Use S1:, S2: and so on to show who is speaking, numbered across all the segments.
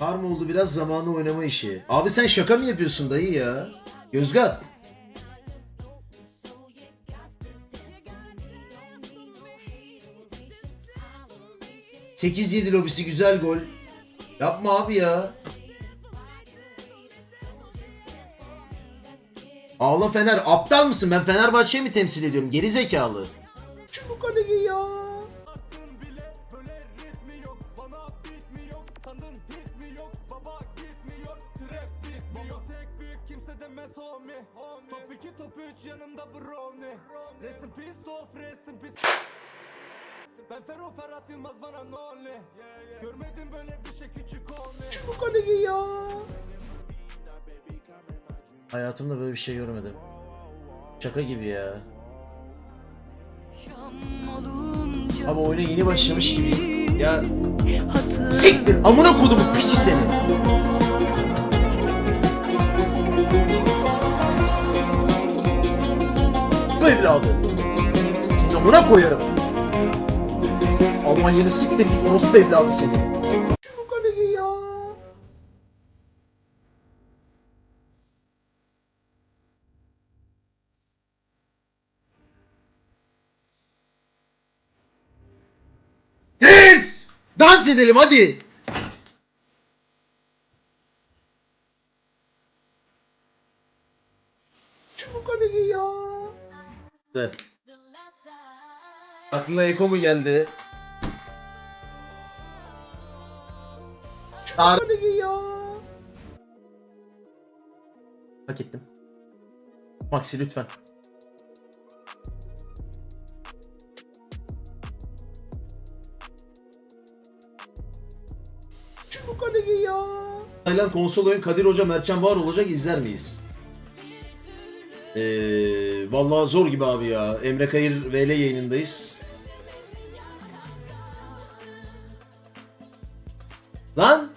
S1: Var mı oldu biraz zamanı oynama işi. Abi sen şaka mı yapıyorsun dayı ya? Gözgat. Sekiz yedi lobisi güzel gol. Yapma abi ya. Ağla Fener. Aptal mısın? Ben Fenerbahçe'yi mi temsil ediyorum? Geri zekalı. Şu kaleyi ya.
S2: Demez homie Top 2 top 3 yanımda brownie Rest in peace Tof rest in peace Ben Fero Ferhat Yılmaz bana no ne Görmedim böyle bir şey küçük homie
S1: Bu kaleyi ya. Hayatımda böyle bir şey görmedim. Şaka gibi ya. Abi oyuna yeni başlamış gibi. Ya siktir amına kodumu piçi seni. Bu evladı. Şimdi amına koyarım. Almanya'nı siktir git orospu evladı seni. Bu kaleyi ya. Tez! Dans edelim hadi. Çabuk hadi ya. Dur. Aklına Eko mu geldi? Ya. Hak ettim. Maxi lütfen. Çabuk hadi ya. Taylan konsol oyun Kadir Hoca Mertcan var olacak izler miyiz? Ee, vallahi zor gibi abi ya. Emre Kayır VL yayınındayız. Lan!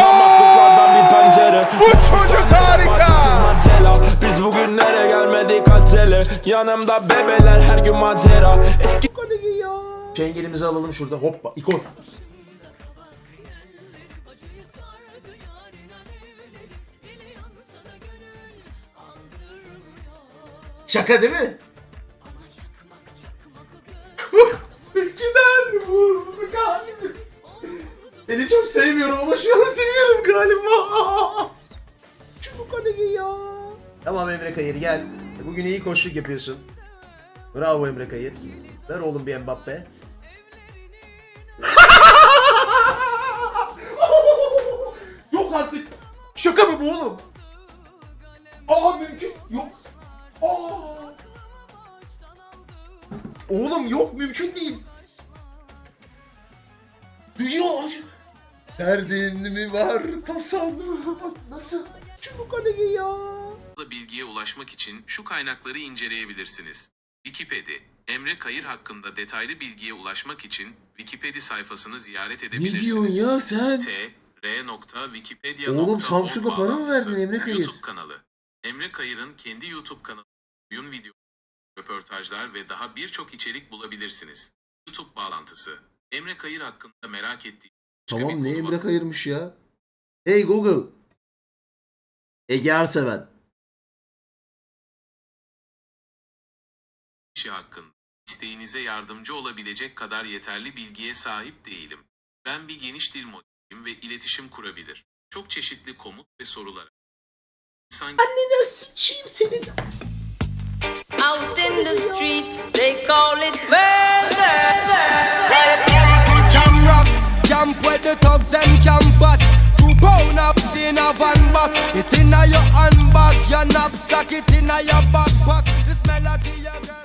S3: Parmaklıklardan bir pencere Bu
S2: çocuk harika.
S3: Biz bugünlere gelmedik acele Yanımda bebeler her gün macera Eski
S1: Çengelimizi alalım şurada. Hoppa. ikon. Şaka değil mi? Ülkeden vurdu kalbim. Seni çok sevmiyorum ama şu an seviyorum galiba. Çubuk kaleyi ya. Tamam Emre Kayır gel. Bugün iyi koşluk yapıyorsun. Bravo Emre Kayır. Ver oğlum bir Mbappe. Oğlum yok mümkün değil. Duyuyor. Derdin mi var tasam Nasıl? Çubuk Ali'yi ya.
S4: bilgiye ulaşmak için şu kaynakları inceleyebilirsiniz. Wikipedia. Emre Kayır hakkında detaylı bilgiye ulaşmak için Wikipedia sayfasını ziyaret
S1: Ne
S4: edebilirsiniz.
S1: diyorsun ya sen?
S4: T r.wikipedia.
S1: Oğlum Samsung'a para mı verdin Emre Kayır?
S4: YouTube kanalı. Emre Kayır'ın kendi YouTube kanalı, oyun video, röportajlar ve daha birçok içerik bulabilirsiniz. YouTube bağlantısı. Emre Kayır hakkında merak ettiğiniz
S1: Tamam ne Emre Kayırmış ya. Hey Google. Ege Arseven.
S4: kişi hakkında isteğinize yardımcı olabilecek kadar yeterli bilgiye sahip değilim. Ben bir geniş dil modelim ve iletişim kurabilir. Çok çeşitli komut ve sorulara. İnsan
S1: Annene sıçayım senin.
S5: Out in the street, they call it murder.
S2: Jam rock, camp where the thugs and camp at Two pound up in a van back. It in your handbag, your knapsack It in your backpack. This melody your girl